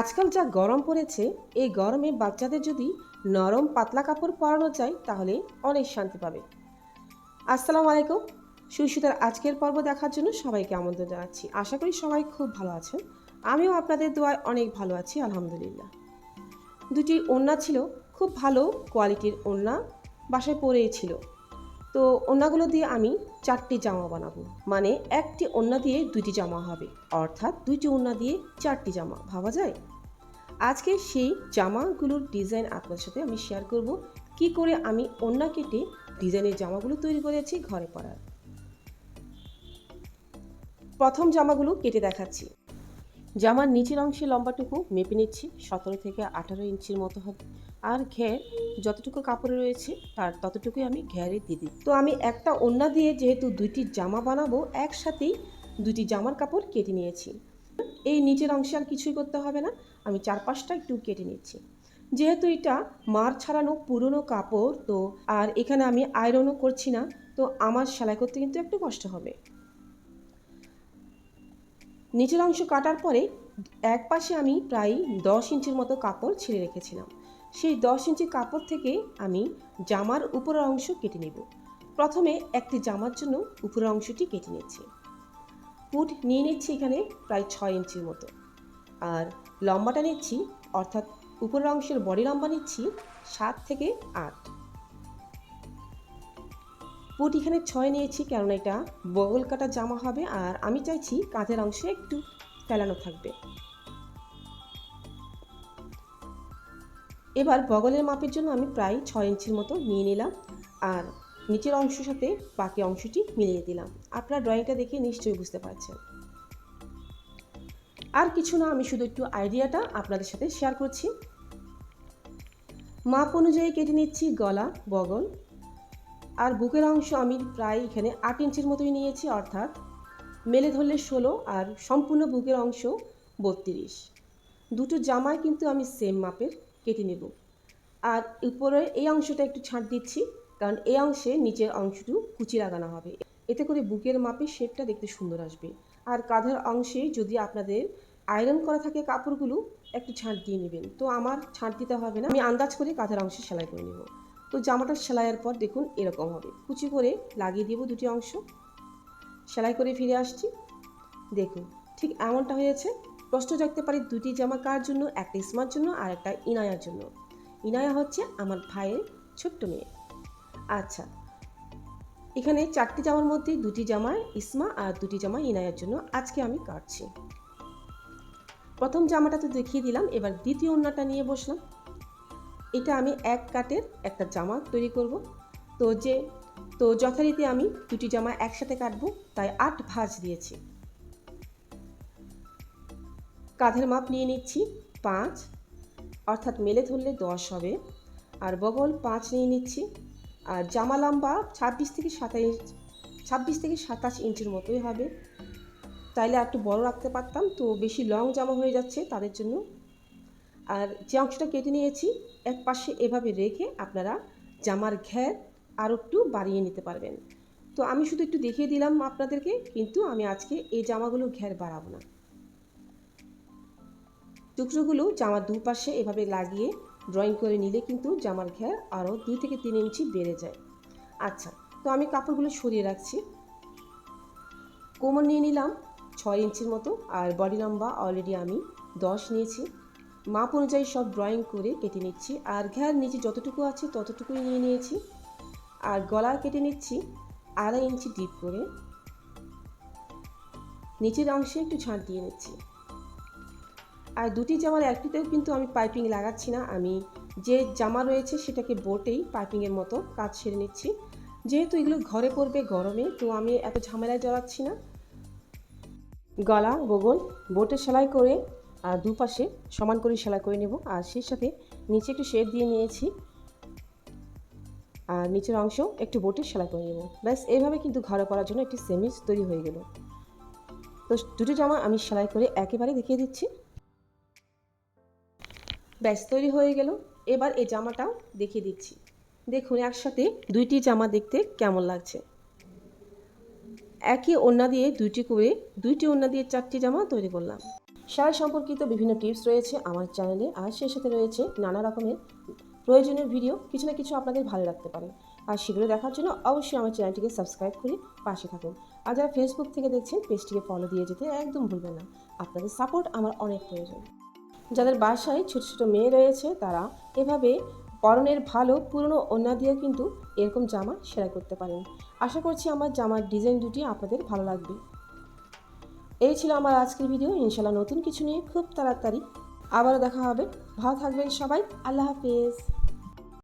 আজকাল যা গরম পড়েছে, এই গরমে বাচ্চাদের যদি নরম পাতলা কাপড় পরানো যায়, তাহলে অনেক শান্তি পাবে। আসসালামু আলাইকুম। সুইসুতার আজকের পর্ব দেখার জন্য সবাইকে আমন্ত্রণ জানাচ্ছি। আশা করি সবাই খুব ভালো আছেন। আমিও আপনাদের দোয়ায় অনেক ভালো আছি, আলহামদুলিল্লাহ। দুটি ওড়না ছিল, খুব ভালো কোয়ালিটির ওড়না বাসায় পরেই ছিল। তো ওড়নাগুলো দিয়ে আমি চারটি জামা বানাবো। মানে একটি ওড়না দিয়ে দুইটি জামা হবে। অর্থাৎ দুইটি ওড়না দিয়ে চারটি জামা, ভাবা যায়? আজকে সেই জামাগুলোর ডিজাইন আপনার সাথে আমি শেয়ার করব। কি করে আমি ওড়না কেটে ডিজাইনের জামাগুলো তৈরি করেছি ঘরে পরার। প্রথম জামাগুলো কেটে দেখাচ্ছি। জামার নিচের অংশে লম্বাটুকু মেপে নিচ্ছি, সতেরো থেকে আঠারো ইঞ্চির মতো হবে। আর ঘের যতটুকু কাপড়ে রয়েছে, তার ততটুকুই আমি ঘেরে দিয়ে দিই। তো আমি একটা ওড়না দিয়ে যেহেতু দুইটি জামা বানাবো, একসাথেই দুটি জামার কাপড় কেটে নিয়েছি। এই নিচের অংশে আর কিছুই করতে হবে না, আমি চারপাশটা একটু কেটে নিচ্ছি। যেহেতু এটা মার ছাড়ানো পুরনো কাপড়, তো আর এখানে আমি আয়রনও করছি না, তো আমার সেলাই করতে কিন্তু একটু কষ্ট হবে। নিচের অংশ কাটার পরে এক পাশে আমি প্রায় দশ ইঞ্চির মতো কাপড় ছিঁড়ে রেখেছিলাম। সেই দশ ইঞ্চি কাপড় থেকে আমি জামার উপরের অংশ কেটে নেব। প্রথমে একটি জামার জন্য উপরের অংশটি কেটে নিচ্ছি। পুট নিয়ে নিচ্ছি এখানে প্রায় ছয় ইঞ্চির মতো। আর লম্বাটা নিচ্ছি, অর্থাৎ উপরের অংশের বডি লম্বা নিচ্ছি সাত থেকে আট। পুট এখানে ছয় নিয়েছি, কেননা এটা বগল কাটা জামা হবে, আর আমি চাইছি কাঁধের অংশে একটু ফেলানো থাকবে। এবার বগলের মাপের জন্য আমি প্রায় ছয় ইঞ্চির মতো নিয়ে নিলাম আর নিচের অংশের সাথে বাকি অংশটি মিলিয়ে দিলাম। আপনারা ড্রয়িংটা দেখে নিশ্চয়ই বুঝতে পারছেন। আর কিছু না, আমি শুধু একটু আইডিয়াটা আপনাদের সাথে শেয়ার করছি। মাপ অনুযায়ী কেটে নিচ্ছি গলা, বগল। আর বুকের অংশ আমি প্রায় এখানে আট ইঞ্চির মতোই নিয়েছি, অর্থাৎ মেলে ধরলে ষোলো আর সম্পূর্ণ বুকের অংশ বত্রিশ। দুটো জামায় কিন্তু আমি সেম মাপের। কেটে নেব। আর উপরে এই অংশটা একটু ছাড় দিচ্ছি, কারণ এই অংশে নিচের অংশটু কুচি লাগানো হবে। এতে করে বুকের মাপে শেপটা দেখতে সুন্দর আসবে। আর কাঁধের অংশে যদি আপনাদের আয়রন করা থাকে কাপড়গুলো, একটু ছাঁট দিয়ে নেবেন। তো আমার ছাঁট দিতে হবে না, আমি আন্দাজ করে কাঁধের অংশে সেলাই করে নেব। তো জামাটা সেলাইয়ের পর দেখুন এরকম হবে। কুচি করে লাগিয়ে দেবো দুটি অংশ। সেলাই করে ফিরে আসছি। দেখুন, ঠিক এমনটা হয়েছে। প্রশ্ন জাগতে পারি দুটি জামা কার জন্য, একটা ইসমার জন্য আর একটা ইনায়ার জন্য। ইনায়া হচ্ছে আমার ভাইয়ের ছোট্ট মেয়ে। আচ্ছা এখানে চারটি জামার মধ্যে দুটি জামা ইসমা আর দুটি জামা ইনায়ার জন্য আজকে আমি কাটছি। প্রথম জামাটা তো দেখিয়ে দিলাম, এবার দ্বিতীয় ওড়নাটা নিয়ে বসলাম। এটা আমি এক কাটের একটা জামা তৈরি করব। তো যে, তো যথারীতি আমি দুটি জামা একসাথে কাটবো, তাই আট ভাঁজ দিয়েছি। কাঁধের মাপ নিয়ে নিচ্ছি, পাঁচ। অর্থাৎ মেলে ধরলে দশ হবে। আর বগল পাঁচ নিয়ে নিচ্ছি। আর জামা লম্বা ছাব্বিশ থেকে সাতাইশ, ছাব্বিশ থেকে সাতাশ ইঞ্চির মতোই হবে। তাইলে একটু বড় রাখতে পারতাম, তো বেশি লং জামা হয়ে যাচ্ছে তাদের জন্য। আর যে অংশটা কেটে নিয়েছি, এক পাশে এভাবে রেখে আপনারা জামার ঘের আরও একটু বাড়িয়ে নিতে পারবেন। তো আমি শুধু একটু দেখিয়ে দিলাম আপনাদেরকে, কিন্তু আমি আজকে এই জামাগুলো ঘের বাড়াবো না। টুকরোগুলো জামার দুপাশে এভাবে লাগিয়ে ড্রয়িং করে নিলে কিন্তু জামার ঘের আরও দুই থেকে তিন ইঞ্চি বেড়ে যায়। আচ্ছা তো আমি কাপড়গুলো সরিয়ে রাখছি। কোমর নিয়ে নিলাম ছয় ইঞ্চির মতো আর বডি লম্বা অলরেডি আমি দশ নিয়েছি। মাপ অনুযায়ী সব ড্রয়িং করে কেটে নিচ্ছি আর ঘের নিচে যতটুকু আছে ততটুকুই নিয়ে নিয়েছি। আর গলা কেটে নিচ্ছি আড়াই ইঞ্চি ডিপ করে। নিচের অংশে একটু ছাঁট দিয়ে নিচ্ছি। আর দুটি জামার একটিতেও কিন্তু আমি পাইপিং লাগাচ্ছি না। আমি যে জামা রয়েছে সেটাকে বোটেই পাইপিংয়ের মতো কাজ সেরে নিচ্ছি। যেহেতু এগুলো ঘরে পড়বে গরমে, তো আমি এত ঝামেলায় জড়াচ্ছি না। গলা, বগল, বোটে সেলাই করে, আর দুপাশে সমান করে সেলাই করে নেব। আর সেই সাথে নিচে একটু শেপ দিয়ে নিয়েছি। আর নিচের অংশ একটু বোটে সেলাই করে নেব। ব্যাস এইভাবে কিন্তু ঘরে পরার জন্য একটি সেমিজ তৈরি হয়ে গেল। তো দুটো জামা আমি সেলাই করে একেবারে দেখিয়ে দিচ্ছি। ব্যাস, তৈরি হয়ে গেল। এবার এই জামাটাও দেখিয়ে দিচ্ছি। দেখুন, একসাথে দুইটি জামা দেখতে কেমন লাগছে। একই ওড়না দিয়ে দুইটি করে, দুইটি ওড়না দিয়ে চারটি জামা তৈরি করলাম। শাড়ি সম্পর্কিত বিভিন্ন টিপস রয়েছে আমার চ্যানেলে, আর সেই সাথে রয়েছে নানা রকমের প্রয়োজনীয় ভিডিও। কিছু না কিছু আপনাদের ভালো লাগতে পারে। আর সেগুলো দেখার জন্য অবশ্যই আমার চ্যানেলটিকে সাবস্ক্রাইব করে পাশে থাকুন। আর যারা ফেসবুক থেকে দেখছেন, পেজটিকে ফলো দিয়ে যেতে একদম ভুলবেন না। আপনাদের সাপোর্ট আমার অনেক প্রয়োজন। যাদের বাসায় ছোট ছোট মেয়ে রয়েছে, তারা এভাবে পরনের ভালো, পুরনো ওড়না দিয়েও কিন্তু এরকম জামা সেলাই করতে পারেন। আশা করছি আমার জামার ডিজাইন দুটি আপনাদের ভালো লাগবে। এই ছিল আমার আজকের ভিডিও। ইনশাল্লাহ নতুন কিছু নিয়ে খুব তাড়াতাড়ি আবারও দেখা হবে। ভালো থাকবেন সবাই। আল্লাহ হাফেজ।